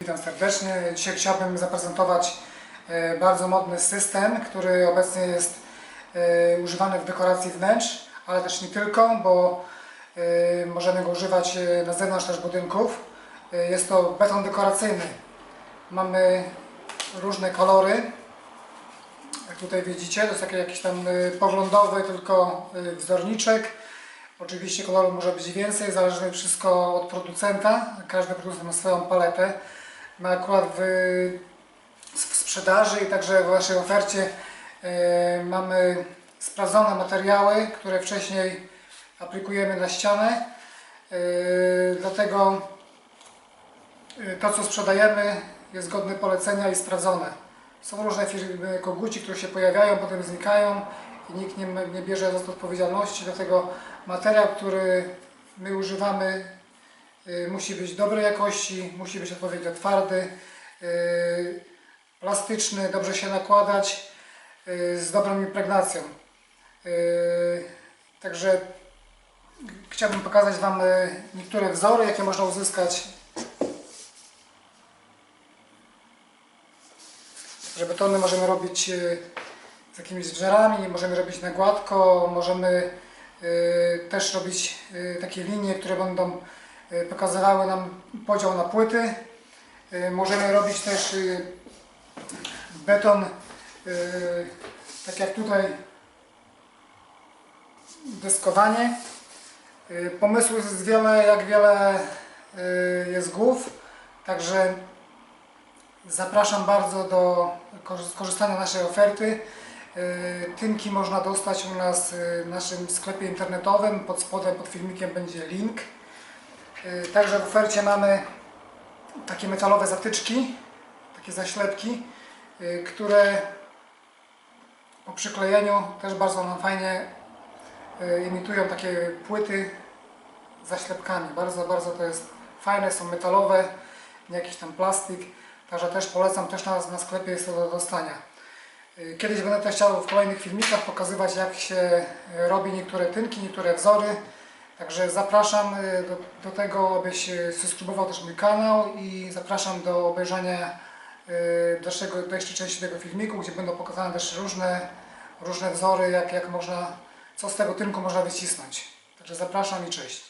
Witam serdecznie. Dzisiaj chciałbym zaprezentować e, bardzo modny system, który obecnie jest e, używany w dekoracji wnętrz, ale też nie tylko, bo e, możemy go używać na zewnątrz też budynków. Jest to beton dekoracyjny. Mamy różne kolory. Jak tutaj widzicie, to jest taki jakiś tam poglądowy tylko wzorniczek. Oczywiście kolorów może być więcej, zależy wszystko od producenta. Każdy producent ma swoją paletę. My akurat w, w sprzedaży i także w naszej ofercie e, mamy sprawdzone materiały, które wcześniej aplikujemy na ścianę. E, dlatego e, to, co sprzedajemy, jest godne polecenia i sprawdzone. Są różne firmy koguci, które się pojawiają, potem znikają i nikt nie, nie bierze za to odpowiedzialności. Dlatego materiał, który my używamy, musi być dobrej jakości, musi być odpowiednio twardy, y, plastyczny, dobrze się nakładać, y, z dobrą impregnacją. Y, Także chciałbym pokazać Wam y, niektóre wzory, jakie można uzyskać że betony możemy robić z jakimiś wzorami, możemy robić na gładko, możemy też robić takie linie, które będą pokazywały nam podział na płyty. E, Możemy robić też e, beton, tak jak tutaj, deskowanie. Pomysłów jest wiele, jak wiele jest głów, także Zapraszam bardzo do kor- skorzystania naszej oferty. Tynki można dostać u nas w naszym sklepie internetowym. Pod spodem, pod filmikiem będzie link. Yy, Także w ofercie mamy takie metalowe zatyczki, takie zaślepki, yy, które po przyklejeniu też bardzo nam fajnie yy, imitują takie płyty zaślepkami. Bardzo, bardzo to jest fajne, są metalowe, nie jakiś tam plastik. Także też polecam, też na, na sklepie jest to do dostania. Y, Kiedyś będę też chciał w kolejnych filmikach pokazywać jak się y, robi niektóre tynki, niektóre wzory. Także zapraszam y, do, do tego, abyś y, subskrybował też mój kanał i zapraszam do obejrzenia y, dalszego, dalszej części tego filmiku, gdzie będą pokazane też różne, różne wzory, jak, jak można, co z tego tynku można wycisnąć. Także zapraszam i cześć.